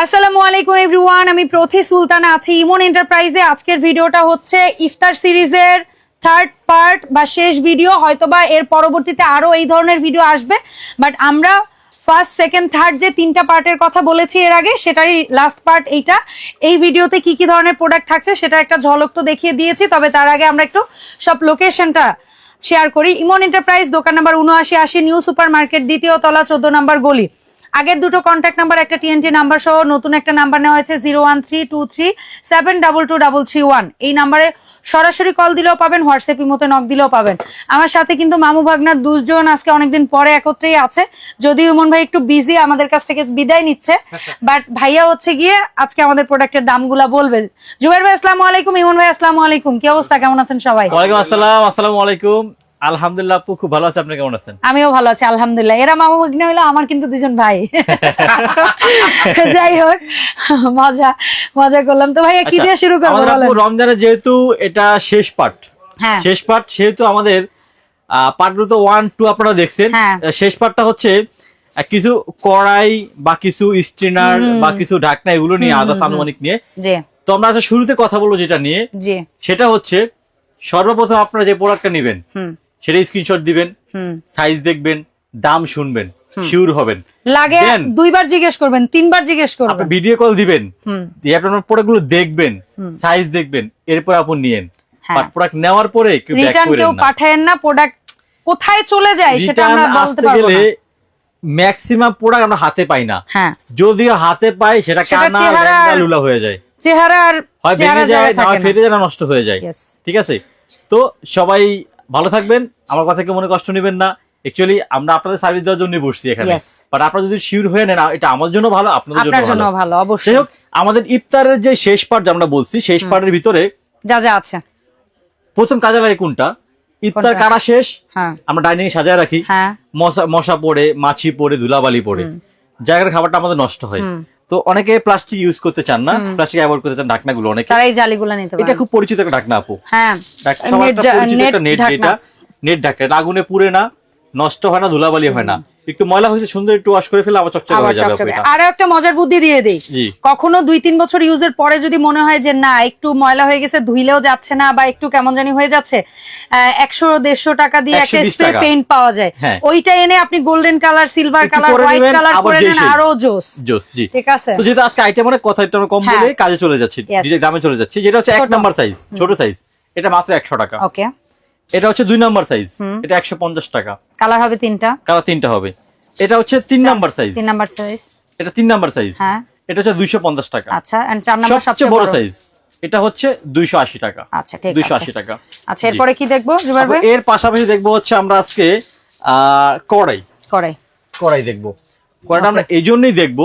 আসসালামু আলাইকুম এভরিওয়ান আমি প্রথি সুলতানা আছি। ইমন এন্টারপ্রাইজে আজকের ভিডিওটা হচ্ছে ইফতার সিরিজের থার্ড পার্ট বা শেষ ভিডিও হয়তোবা এর পরবর্তীতে আরও এই ধরনের ভিডিও আসবে। বাট আমরা ফার্স্ট সেকেন্ড থার্ড যে তিনটা পার্টের কথা বলেছি এর আগে, সেটারই লাস্ট পার্ট এইটা। এই ভিডিওতে কি কি ধরনের প্রোডাক্ট থাকছে সেটা একটা ঝলক তো দেখিয়ে দিয়েছি, তবে তার আগে আমরা একটু সব লোকেশনটা শেয়ার করি। ইমন এন্টারপ্রাইজ দোকান নাম্বার উনআশি আশি নিউ সুপার মার্কেট দ্বিতীয় তলা, চোদ্দ নাম্বার গলি। আগের দুটো কন্ট্যাক্ট নাম্বার একটা টিএনটি নাম্বার সহ নতুন একটা নাম্বার নেওয়া হয়েছে zero one three two three seven double two double three one এই নাম্বারে সরাসরি কল দিলেও পাবেন হোয়াটসঅ্যাপ মতো নক দিলেও পাবেন। আমার সাথে কিন্তু মামু ভাগনার দুজন আজকে অনেকদিন পরে একত্রেই আছে। যদিও ইমন ভাই একটু বিজি আমাদের কাছ থেকে বিদায় নিচ্ছে। বাট ভাইয়া হচ্ছে গিয়ে আজকে আমাদের প্রোডাক্টের দামগুলা বলবে। জুবাইর ভাই আসসালামু আলাইকুম ইমন ভাই আসসালামু আলাইকুম। কি অবস্থা? কেমন আছেন সবাই? ওয়ালাইকুম আসসালাম আসসালামু আলাইকুম। আলহামদুলিল্লাহ আপু খুব ভালো আছে। আপনি কেমন আছেন? আমিও ভালো আছি আলহামদুলিল্লাহ। এরা মামু ভাগ্নে হইল আমার কিন্তু দুজন ভাই। যাই হোক মজা মজা করলাম। তো ভাইয়া কি আচ্ছা, দিয়ে শুরু করব রমজানের যেহেতু এটা শেষ পার্ট হ্যাঁ। শেষ পার্ট সেহেতু আমাদের পার্টগুলো তো ওয়ান টু আপনারা দেখছেন। হ্যাঁ। শেষ পার্টটা হচ্ছে কিছু কড়াই বা কিছু স্ট্রিনার বা কিছু ঢাকনা এগুলো নিয়ে আদার্স আনুমানিক নিয়ে। তো আমরা আজকে শুরুতে কথা বলব যেটা নিয়ে। সেটা হচ্ছে সর্বপ্রথম আপনারা যে প্রোডাক্টটা নেবেন সেটা স্ক্রিনশট দিবেন সাইজ দেখবেন দাম শুনবেন শিওর হবেন। লাগে দুইবার জিজ্ঞেস করবেন তিনবার জিজ্ঞেস করবেন। আপনি ভিডিও কল দিবেন দিয়ে আপনার প্রোডাক্টগুলো দেখবেন সাইজ দেখবেন এরপর আপনি নিয়েন। হ্যাঁ। প্রোডাক্ট নেওয়ার পরে কেউ ব্যাক করেন কেউ না। পাঠায়েন না প্রোডাক্ট কোথায় চলে যায় সেটা আমরা বলতে পারব গেলে না। ম্যাক্সিমাম প্রোডাক্ট আমরা হাতে পাই না। হ্যাঁ। যদিও হাতে পাই সেটা কানা আর- লুলা হয়ে যায়। চেহারা আর হয় ভেঙে যায় না ফেটে যায় নষ্ট হয়ে যায়। ঠিক আছে? তো সবাই ভালো থাকবেন আমার কথা কেউ মনে কষ্ট নেবেন না। অ্যাকচুয়ালি আমরা আপনাদের সার্ভিস দেওয়ার জন্য বসছি এখানে। বাট আপনারা যদি শিওর হয়ে নেন এটা আমাদের জন্য ভালো আপনাদের জন্য ভালো। অবশ্যই। আমাদের ইফতারের যে শেষ পার্ট আমরা বলছি শেষ পার্টের ভিতরে যা যা আছে। প্রথম কাজে লাগে কোনটা? ইফতার কারা শেষ? হ্যাঁ। আমরা ডাইনিং সাজায় রাখি। হ্যাঁ। মশা মশা পড়ে মাছি পড়ে ধুলাবালি পড়ে। জায়গার খাবারটা আমাদের নষ্ট হয়। তো অনেকে প্লাস্টিক ইউজ করতে চান না প্লাস্টিক অ্যাভয়েড করতে চান ঢাকনা গুলো অনেকে। তারা এই জালিগুলো নিতে এটা খুব পরিচিত একটা ঢাকনা আপু। হ্যাঁ। সবার একটা পরিচিত নেট একটা নেট ঢাকনা। যেটা নেট ঢাকনা। আগুনে পুড়ে না নষ্ট হয় না ধুলাবালি হয় না। একটু ময়লা হয়েছে সুন্দর একটু ওয়াশ করে ফেলে আবার চকচকে হয়ে যাবে আরও একটা মজার বুদ্ধি দিয়ে দেই। কখনো দুই তিন বছর ইউজের পরে যদি মনে হয় যে না একটু ময়লা হয়ে গেছে ধুইলেও যাচ্ছে না বা একটু কেমন জানি হয়ে যাচ্ছে একশো দেড়শো টাকা দিয়ে একটা স্প্রে পেইন্ট পাওয়া যায়। হ্যাঁ। ওইটা এনে আপনি golden colour silver colour white colour করে নেন আরও জোস জোস জি। ঠিক আছে। তো যেহেতু আজকে আইটেম অনেক কথা একটু কম হ্যাঁ। বলে কাজে চলে যাচ্ছি. ডিরেক্ট দামে চলে যাচ্ছি। যেটা হচ্ছে এক নাম্বার সাইজ ছোট সাইজ এটা মাত্র একশো টাকা। ওকে এটা হচ্ছে দুই নাম্বার সাইজ এটা একশো পঞ্চাশ টাকা। কালার হবে তিনটা। কালার তিনটা হবে। এটা হচ্ছে তিন নাম্বার সাইজ তিন নাম্বার সাইজ এটা তিন নাম্বার সাইজ হ্যাঁ। এটা হচ্ছে দুইশো পঞ্চাশ টাকা। আচ্ছা চার নাম্বার সবচেয়ে বড় সাইজ এটা হচ্ছে দুইশো আশি টাকা। আচ্ছা দুইশো আশি টাকা। আচ্ছা এরপরে কি দেখব এর পাশাপাশি দেখব হচ্ছে আমরা আজকে আহ, কড়াই। কড়াই। দেখব। কড়াইটা আমরা এই জন্যই দেখব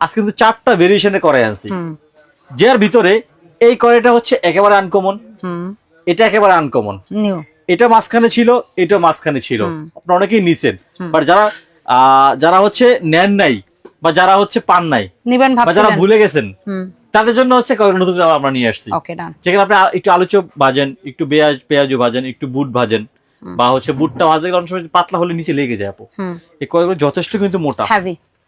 আজকে কিন্তু চারটা ভেরিয়েশনের কড়াই আনছি। যার ভিতরে এই কড়াইটা হচ্ছে একেবারে আনকমন হুম। এটা একেবারে আনকমন নিউ এটা মাঝখানে ছিল এটা মাঝখানে ছিল। আপনারা অনেকেই নিছেন। বাট যারা আহ, যারা হচ্ছে নেন নাই বা যারা হচ্ছে পান নাই বা যারা ভুলে গেছেন তাদের জন্য হচ্ছে নতুন আমরা নিয়ে আসছি। যেখানে আপনি একটু আলু চপ ভাজেন একটু পেঁয়াজ পেঁয়াজও ভাজেন একটু বুট ভাজেন বা হচ্ছে বুটটা ভাজতে গেলে অনেক সময় পাতলা হলে নিচে লেগে যায় আপু। এই কয়েকগুলো যথেষ্ট কিন্তু মোটা।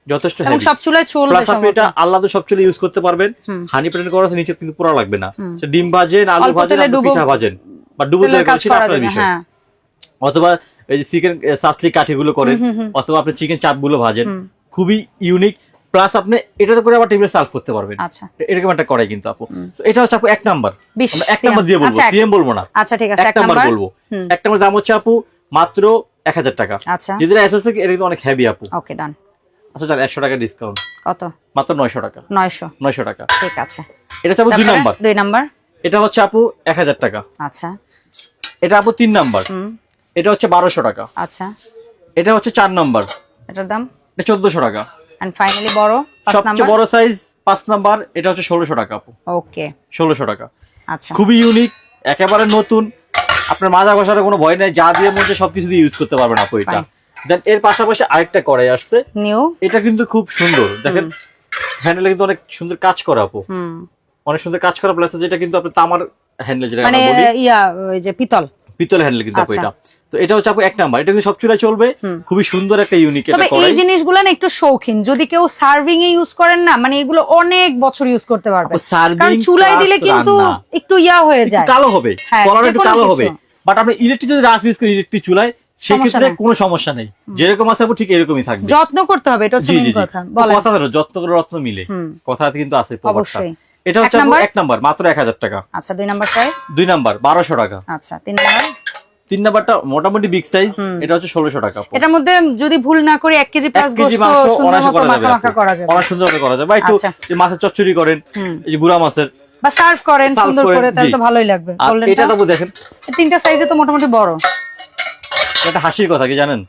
যথেষ্ট সব চুলায় চলবে প্লাস আপনি এটা। আলাদা সব চলে ইউজ করতে পারবেন। হানি করা নিচে কিন্তু পোড়া লাগবে না। ডিম ভাজেন আলু ভাজেন আপনি পিঠা ভাজেন। বা ডুবো তেলে কাজ করেছেন আপনার বিষয়। হ্যাঁ। অথবা এই যে চিকেন সাসলি কাঠিগুলো করেন অথবা আপনি চিকেন চাপগুলো ভাজেন খুবই ইউনিক প্লাস আপনি এটাতে করে আবার টেবিলে সার্ভ করতে পারবেন। আচ্ছা। এরকম একটা করাই কিন্তু আপু। তো এটা হচ্ছে আপু এক নাম্বার আমরা এক নাম্বার দিয়ে বলব আচ্ছা, সিএম বলব না। আচ্ছা ঠিক আছে এক নাম্বার বলব। এক নাম্বার দাম হচ্ছে আপু মাত্র এক হাজার টাকা। আচ্ছা। যদি এসএস এটা কিন্তু অনেক হেভি আপু। ওকে ডান আচ্ছা চল একশো টাকা ডিসকাউন্ট কত? মাত্র নয়শো টাকা। নয়শো। নয়শো টাকা। ঠিক আছে। এটা হচ্ছে আপু দুই নাম্বার দুই নাম্বার এটা হচ্ছে আপু এক হাজার টাকা। আচ্ছা। এটা আপু তিন নাম্বার। এটা হচ্ছে বারোশো টাকা। আচ্ছা। এটা হচ্ছে চার নাম্বার। এটার দাম? এটা চোদ্দশো টাকা। এন্ড ফাইনালি বড় সবচেয়ে বড় সাইজ পাঁচ নাম্বার এটা হচ্ছে ষোলোশো টাকা আপু। ওকে ষোলোশো টাকা। আচ্ছা। খুবই ইউনিক একেবারে নতুন। আপনার মাজা ঘষার কোনো ভয় নাই যা দিয়ে মধ্যে সবকিছু দিয়ে ইউজ করতে পারবেন আপু এটা। দেন এর পাশাপাশি আরেকটা কড়াই আসছে। নিউ এটা কিন্তু খুব সুন্দর। দেখেন হ্যান্ডেলে কিন্তু অনেক সুন্দর কাজ করা আপু। হুম। অনেক সুন্দর কাজ করা প্লাস যেটা কিন্তু আপনি তামার হ্যান্ডেল যেটা মানে ইয়া ওই যে পিতল। পিতল হ্যান্ডেল কিন্তু আপু আচ্ছা। এটা। তো এটা হচ্ছে আপু এক নাম্বার এটা কিন্তু সব চুলায় চলবে। খুবই সুন্দর একটা ইউনিক তবে এটা এই জিনিসগুলো না একটু শৌখিন। যদি কেউ সার্ভিং এ ইউজ করেন না মানে এগুলো অনেক বছর ইউজ করতে পারবে। কারণ চুলায় দিলে কিন্তু। একটু ইয়া হয়ে যায়। কালো হবে। হ্যাঁ, কলার একটু কালো হবে। বাট আপনি ইলেকট্রিক যদি রাফ ইউজ করেন ইলেকট্রিক চুলায় সেক্ষেত্রে। কোনো সমস্যা নেই। যেরকম আছে ঠিক এরকমই থাকবে। যত্ন করতে হবে এটা হচ্ছে কথা। কথা যত্ন করে রত্ন মিলে। কথা কিন্তু আছে প্রবাদটা। এটা হচ্ছে এক নাম্বার? মাত্র এক হাজার টাকা। আচ্ছা দুই নাম্বার প্রাইস? দুই নাম্বার বারোশো টাকা। আচ্ছা তিন নাম্বার? তিন নাম্বারটা মোটামুটি বিগ সাইজ এটা হচ্ছে ষোলোশো টাকা এটার মধ্যে যদি ভুল না করি এক কেজি এক প্লাস কেজি মাংস অনায়াসে করা যাবে অনেক করে একটু আচ্ছা। মাছের চচ্চড়ি করেন এই যে গুড়া মাছের। বা সার্ভ করেন সুন্দর করে তাহলে তো ভালোই লাগবে। এটা তো দেখেন। তিনটা সাইজে তো মোটামুটি বড়। একটা হাসির কথা কি জানেন?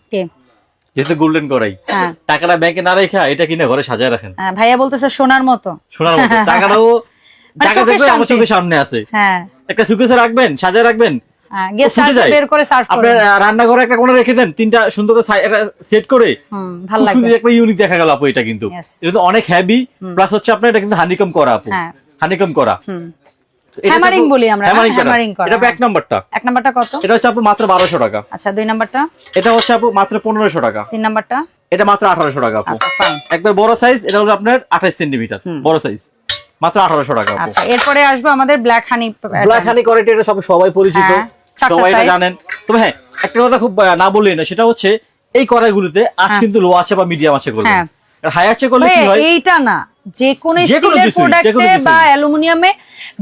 যেহেতু গোল্ডেন করাই। হ্যাঁ। টাকাটা ব্যাংকে না রেখা এটা কিনে ঘরে সাজায় রাখেন। হ্যাঁ, ভাইয়া বলতেছে সোনার মতো। শোনার মতো। টাকাটাও মানে টাকা দেখবেন আমার চোখের সামনে আছে। হ্যাঁ। একটা সুকেসে রাখবেন সাজায় রাখবেন। রান্নাঘরে একটা কোণে রেখে দেন তিনটা সুন্দর করে সেট করে। একটা ইউনিক দেখা গেল আপু এটা কিন্তু। এটা তো অনেক হেভি প্লাস হচ্ছে আপনার এটা কিন্তু হানিকম করা আপু। হানিকম করা। আপু- বলি আমরা, hammering করা। এটা হ্যাঁ। এক নাম্বারটা। এক নাম্বারটা কত? এটা হচ্ছে আপু মাত্র বারোশো টাকা। আচ্ছা দুই নাম্বারটা? এটা হচ্ছে আপু মাত্র পনেরোশো টাকা। তিন নাম্বারটা? এটা মাত্র আঠারোশো টাকা আপু। আচ্ছা একবার বড় সাইজ এটা হলো আপনার আঠাশ সেন্টিমিটার বড় সাইজ মাত্র আঠারোশো টাকা আপু। আচ্ছা এরপরে আসবে আমাদের black honey black honey quality এটা সব সবাই পরিচিত। হ্যাঁ, সবাই এটা জানেন। তবে হ্যাঁ একটা কথা খুব না বললেই না সেটা হচ্ছে এই কড়াইগুলোতে আজ কিন্তু লো আছে বা মিডিয়াম আছে করবেন হ্যাঁ। হাই আছে করলে কি হয়? এইটা না। যে কোন স্টিলের প্রোডাক্টে বা অ্যালুমিনিয়ামে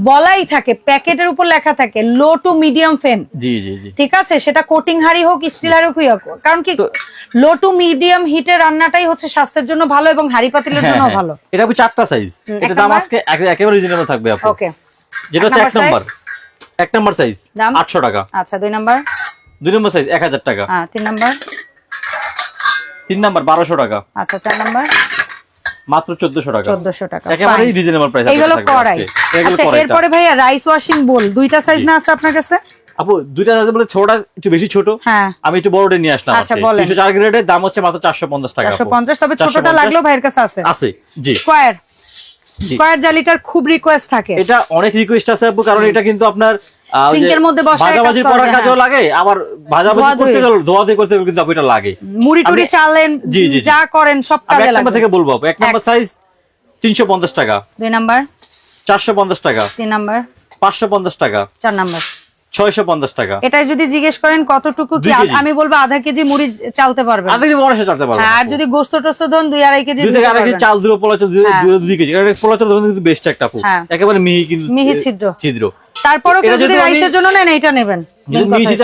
বলাই থাকে প্যাকেটের উপর লেখা থাকে লো টু মিডিয়াম ফ্লেম জি জি জি। ঠিক আছে? সেটা কোটিং হাড়ি হোক স্টিল হাড়ি হোক কারণ কি লো টু মিডিয়াম হিটে রান্নাটাই হচ্ছে স্বাস্থ্যের জন্য ভালো এবং হাড়ি পাতিলের হ্যাঁ, জন্য হ্যাঁ। ভালো। এটা আপু চারটা সাইজ এটা দাম আজকে একেবারে রিজনেবল থাকবে আপু। ওকে যেটা হচ্ছে এক নাম্বার এক নাম্বার সাইজ দাম? আটশো টাকা। আচ্ছা দুই নাম্বার? দুই নম্বর সাইজ এক হাজার টাকা। হ্যাঁ তিন নাম্বার? তিন নাম্বার বারোশো টাকা। আচ্ছা চার নাম্বার? মাত্র 1400 টাকা। 1400 টাকা একেবারে রিজনেবল প্রাইস এগুলো করাই আচ্ছা এরপরে ভাইয়া রাইস ওয়াশিং বোল দুইটা সাইজ না আছে আপনার কাছে? আপু দুইটা সাইজ বলে ছোটটা একটু বেশি ছোট। হ্যাঁ। আমি একটু বড়টা নিয়ে আসলাম আচ্ছা, আজকে। বলেন। 304 গ্রেডের দাম হচ্ছে মাত্র চারশো পঞ্চাশ টাকা চারশো আপু। পঞ্চাশ তবে 450 ছোটটা লাগল ভাইয়ের কাছে আছে। আছে জি। স্কোয়ার। স্কোয়ার জালিটার খুব রিকোয়েস্ট থাকে। এটা অনেক রিকোয়েস্ট আছে আপু কারণ এটা কিন্তু আপনার সিঙ্কের মধ্যে বসায় ভাজাভাজি করার কাজেও হ্যাঁ। লাগে আবার ভাজাভাজি। করতে গেলে ধোয়া দিয়ে করতে কিন্তু আপু এটা লাগে। মুড়ি টুড়ি চালেন। যা করেন সব কাজে এক নাম্বার থেকে বলব আপু এক নাম্বার সাইজ টাকা। দুই নাম্বার। চারশো পঞ্চাশ টাকা। তিন নাম্বার। পাঁচশো পঞ্চাশ টাকা। চার নাম্বার। ছয়শো পঞ্চাশ টাকা। এটাই যদি জিজ্ঞেস করেন কতটুকু কি আমি বলব আধা কেজি মুড়ি চালতে পারবেন। আধা কেজি মনে চালতে পারব হ্যাঁ আর যদি গোস্ত টোস্ত ধরুন দুই আড়াই কেজি চাল হ্যাঁ। দুই কেজি। ধরুন কিন্তু বেস্ট একটা হ্যাঁ। একেবারে মিহি কিন্তু মিহি ছিদ্র। ছিদ্র। তারপরও কেউ যদি রাইসের জন্য নেন এইটা নেবেন।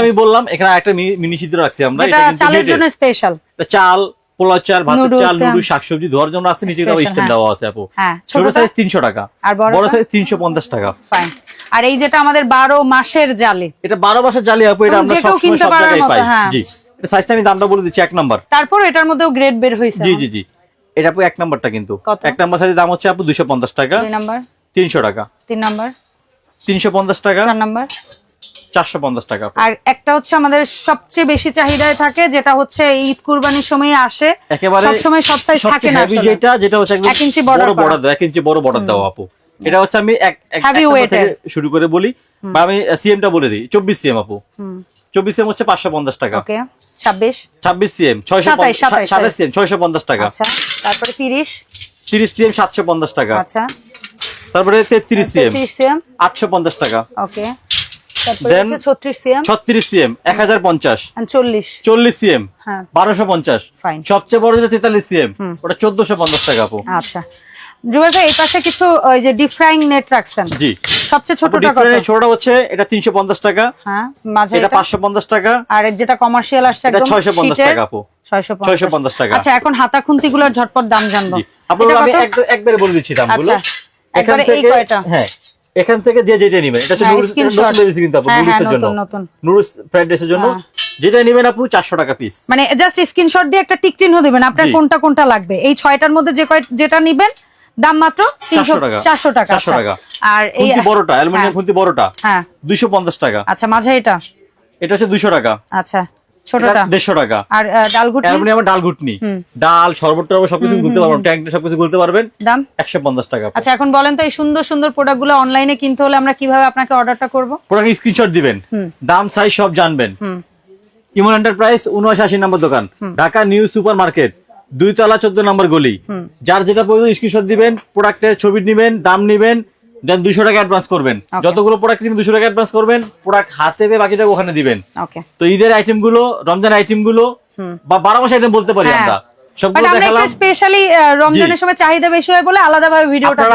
আমি বললাম এখানে একটা মিনি ছিদ্র রাখছি আমরা এটা চালের জন্য স্পেশাল এটা চাল পোলাও চাল ভাতের চাল। নুডলস শাকসবজি ধোয়ার জন্য আছে নিচে। দেওয়া আছে আপু। ছোট সাইজ তিনশো টাকা। আর বড় সাইজ তিনশো পঞ্চাশ টাকা। ফাইন আর এই যেটা আমাদের বারো মাসের জালি। এটা বারো মাসের জালি আপু এটা আমরা সবসময় সব জায়গায় পাই। হ্যাঁ। জি এটা সাইজটা আমি দামটা বলে দিচ্ছি এক নাম্বার তারপর এটার মধ্যেও গ্রেড বের হয়েছে জি জি জি। এটা আপু এক নাম্বারটা কিন্তু। এক নাম্বার সাইজের দাম হচ্ছে আপু দুশো পঞ্চাশ টাকা। নাম্বার তিনশো টাকা। তিন নাম্বার তিনশো পঞ্চাশ টাকা। চার নাম্বার চারশো পঞ্চাশ টাকা আর একটা হচ্ছে আমাদের সবচেয়ে বেশি চাহিদায় থাকে যেটা হচ্ছে ঈদ কুরবানির সময় আসে। একেবারে সবসময় সব সাইজ থাকে না যেটা যেটা হচ্ছে এক ইঞ্চি বড়। বর্ডার দেওয়া এক ইঞ্চি বড় বর্ডার দেওয়া আপু। এটা হচ্ছে আমি এক শুরু করে বলি বা আমি সিএমটা বলে দিই চব্বিশ সিএম আপু। চব্বিশ সিএম হচ্ছে পাঁচশো পঞ্চাশ টাকা। ওকে ছাব্বিশ? ছাব্বিশ সিএম ছয়শো সাতাশ সিএম ছয়শো পঞ্চাশ টাকা। আচ্ছা তারপরে তিরিশ? তিরিশ সিএম সাতশো পঞ্চাশ টাকা। আচ্ছা। তারপরে তেত্রিশ সিএম আটশো পঞ্চাশ টাকা। ওকে ছত্রিশ সিএম ছত্রিশ সিএম এক হাজার পঞ্চাশ। চল্লিশ? চল্লিশ সিএম হ্যাঁ। বারোশো পঞ্চাশ। সবচেয়ে বড় যেটা তেতাল্লিশ সিএম ওটা চোদ্দশো পঞ্চাশ টাকা আপু। আচ্ছা। জুবের ভাই এই পাশে কিছু ওই যে ডিপ ফ্রাইং নেট রাখছেন। জি। সবচেয়ে ছোটটা কত? ছোটটা হচ্ছে এটা তিনশো পঞ্চাশ টাকা। হ্যাঁ মাঝে এটা এটা? পাঁচশো পঞ্চাশ টাকা। আর যেটা কমার্শিয়াল আসছে একদম 650 টাকা আপু। 650 650 টাকা। আচ্ছা এখন হাতা খুন্তি গুলোর ঝটপট দাম জানব। আপনার আমি? একবারে বলে দিচ্ছি দামগুলো। আচ্ছা, এই থেকে কয়টা? হ্যাঁ এখান থেকে যে যেটা নেবেন এটা হচ্ছে হ্যাঁ, নতুন কিন্তু আপু হ্যাঁ, হ্যাঁ, নুডলসের জন্য। নুডলস ফ্রাইড রাইসের জন্য। যেটা নেবেন আপু চারশো টাকা পিস মানে জাস্ট স্ক্রিনশট দিয়ে একটা টিক চিহ্ন দিবেন আপনার কোনটা কোনটা লাগবে। এই ছয়টার মধ্যে যে কয় যেটা নিবেন দাম মাত্র 400 টাকা। চারশো টাকা 400 আচ্ছা। টাকা। আর এই বড়টা অ্যালুমিনিয়াম খুন্তি বড়টা হ্যাঁ। পঞ্চাশ টাকা। আচ্ছা মাঝে এটা? এটা হচ্ছে দুইশো টাকা। আচ্ছা ছোটটা? টাকা। আর অ্যালুমিনিয়াম ডাল ঘুটনি ডাল টরবত সবকিছু গুলতে পারবেন ট্যাঙ্ক সবকিছু গুলতে পারবেন। দাম? একশো পঞ্চাশ টাকা। আচ্ছা এখন বলেন তো এই সুন্দর সুন্দর অনলাইনে কিনতে হলে আমরা কীভাবে আপনাকে অর্ডারটা করব? পুরো স্ক্রিনশট দিবেন। দাম সাইজ সব জানবেন। হুম। ইমন এন্টারপ্রাইজ উনআশি নম্বর দোকান। ঢাকা নিউ সুপার মার্কেট দুই তলা চোদ্দ নম্বর গলি। যার যেটা প্রয়োজন স্ক্রিনশট দিবেন প্রোডাক্টের ছবি নিবেন দাম নিবেন দেন দুশো টাকা অ্যাডভান্স করবেন। যতগুলো প্রোডাক্ট নিবেন দুশো টাকা অ্যাডভান্স করবেন প্রোডাক্ট হাতে পেয়ে বাকি টাকা ওখানে দিবেন। তো ঈদের আইটেমগুলো রমজান আইটেমগুলো বা বারো মাস আইটেম বলতে পারি হ্যাঁ। আমরা। বাট সবগুলো দেখালাম। স্পেশালি রমজানের সময় চাহিদা বেশি হয় বলে আলাদাভাবে ভিডিওটা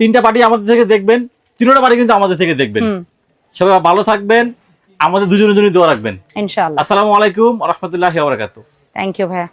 তিনটা পার্টি আমাদের থেকে দেখবেন তিনটা পার্টি কিন্তু আমাদের থেকে দেখবেন। সবাই ভালো থাকবেন আমাদের দুজনের জন্য দোয়া রাখবেন। ইনশাআল্লাহ। আসসালামু আলাইকুম রহমতুল্লাহ বারাকাতু থ্যাংক ইউ ভাইয়া।